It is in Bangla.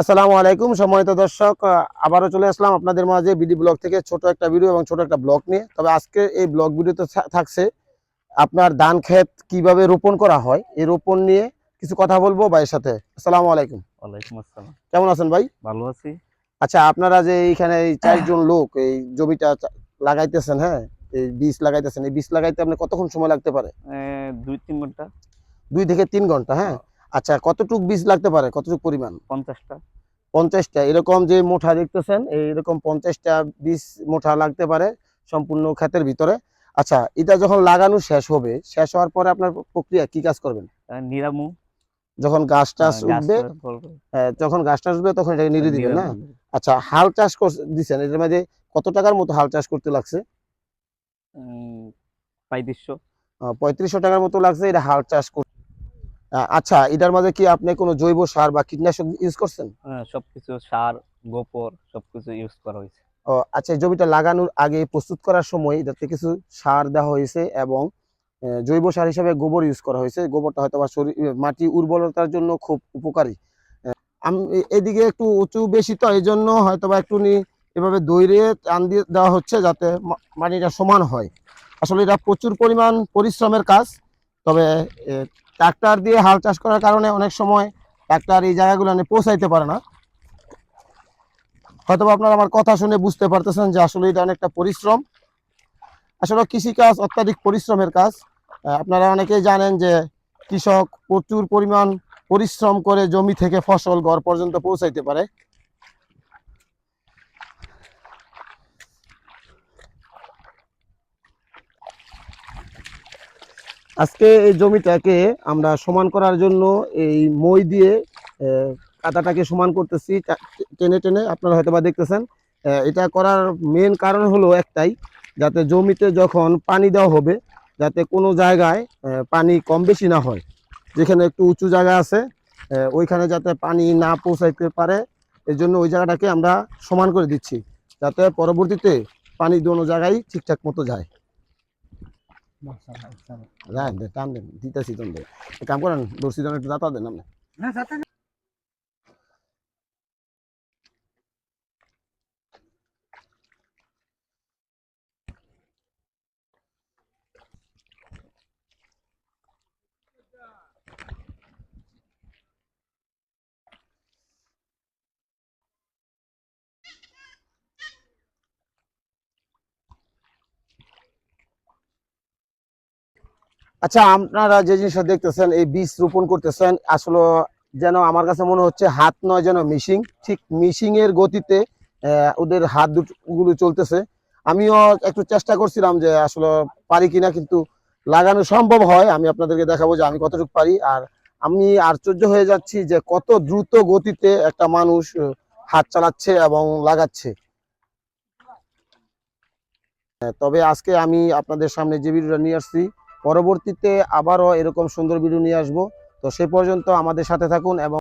আসসালামু আলাইকুম সম্মানিত দর্শক আবারও চলে আসলাম আপনাদের মাঝে বিডি ব্লগ থেকে ছোট একটা ভিডিও এবং ছোট একটা ব্লগ নিয়ে। তবে আজকে এই ব্লগ ভিডিওতে থাকছে আপনার ধান ক্ষেত কীভাবে রোপণ করা হয় এই রোপণ নিয়ে কিছু কথা বলব ভাইয়ের সাথে। আসসালামু আলাইকুম। ওয়ালাইকুম আসসালাম। কেমন আছেন ভাই? ভালো আছি। আচ্ছা আপনারা যে এইখানে এই চারজন লোক এই জমিটা লাগাইতেছেন হ্যাঁ? এই বীজ লাগাইতেছেন এই বীজ লাগাইতে আপনার কতক্ষণ সময় লাগতে পারে? দুই তিন ঘণ্টা। দুই থেকে তিন ঘণ্টা হ্যাঁ। আচ্ছা কতটুক বীজ লাগতে পারে? কতটুক পরিমাণ? পঞ্চাশটা। পঞ্চাশটা। এরকম যে মোঠা দেখতেছেন এরকম পঞ্চাশটা বীজ মোঠা লাগতে পারে সম্পূর্ণ ক্ষেতের ভিতরে। আচ্ছা এটা যখন লাগানো শেষ হবে শেষ হওয়ার পরে আপনার প্রক্রিয়া কি কাজ করবেন? নিরামু। যখন গাছ টাছ উঠবে। আহ, যখন গাছ টাছ উঠবে তখন এটাকে নিড়ে দিবেন না? আচ্ছা হাল চাষ দিচ্ছেন এটার মধ্যে কত টাকার মতো হাল চাষ করতে লাগছে? পঁয়ত্রিশশো। পঁয়ত্রিশশো টাকার মতো লাগছে এটা হাল চাষ আচ্ছা এটার মাঝে কি আপনি কোনো জৈব সার বা কীটনাশক ইউজ করছেন? আ, সবকিছু সার গোবর সবকিছু ইউজ করা হয়েছে। ও আচ্ছা জমিটা লাগানোর আগে প্রস্তুত করার সময় এটাতে কিছু সার দেওয়া হয়েছে এবং জৈব সার হিসেবে গোবর ইউজ করা হয়েছে। গোবরটা হয়তো বা শরীর মাটি উর্বরতার জন্য খুব উপকারী। আমি এদিকে একটু উঁচু বেশি তো এই জন্য হয়তো বা একটু এভাবে দৈরে টান দিয়ে দেওয়া হচ্ছে যাতে মাটিটা সমান হয়। আসলে এটা প্রচুর পরিমাণ পরিশ্রমের কাজ তবে ট্রাক্টর দিয়ে হাল চাষ করার কারণে অনেক সময় ট্রাক্টর এই জায়গাগুলো পৌঁছাইতে পারে না। হয়তো আপনারা আমার কথা শুনে বুঝতে পারতেছেন যে আসলে এটা অনেকটা পরিশ্রম। আসলে কৃষিকাজ অত্যাধিক পরিশ্রমের কাজ। আপনারা অনেকেই জানেন যে কৃষক প্রচুর পরিমাণ পরিশ্রম করে জমি থেকে ফসল ঘর পর্যন্ত পৌঁছাইতে পারে। আজকে এই জমিটাকে আমরা সমান করার জন্য এই মই দিয়ে কাদাটাকে সমান করতেছি। টেনে টেনে আপনারা হয়তো বা দেখতেছেন এটা করার মেন কারণ হলো একটাই, যাতে জমিতে যখন পানি দেওয়া হবে, যাতে কোনো জায়গায় পানি কম বেশি না হয়। যেখানে একটু উঁচু জায়গা আছে ওইখানে যাতে পানি না পৌঁছাইতে পারে এই জন্য ওই জায়গাটাকে আমরা সমান করে দিচ্ছি, যাতে পরবর্তীতে পানি দোনো জায়গায় ঠিকঠাক মতো যায়। দে টান দেন দিতেছি তখন দে এক কাম করেন দর্শি জন একটু দাতা দেন আপনি। আচ্ছা আপনারা যে জিনিসটা দেখতেছেন, এই বীজ রোপণ করতেছেন, আসলে যেন আমার কাছে মনে হচ্ছে হাত নয় যেন মিশিং ঠিক মিশিং এর গতিতে ওদের হাত দুগুলো চলতেছে। আমিও একটু চেষ্টা করছিলাম যে আসলে পারি কিনা, কিন্তু লাগানো সম্ভব হয়। আমি আপনাদেরকে দেখাবো যে আমি কতটুকু পারি। আর আমি আশ্চর্য হয়ে যাচ্ছি যে কত দ্রুত গতিতে একটা মানুষ হাত চালাচ্ছে এবং লাগাচ্ছে। তবে আজকে আমি আপনাদের সামনে যে ভিডিওটা নিয়ে আসছি পরবর্তীতে আবারও এরকম সুন্দর ভিডিও নিয়ে আসব। তো সে পর্যন্ত আমাদের সাথে থাকুন এবং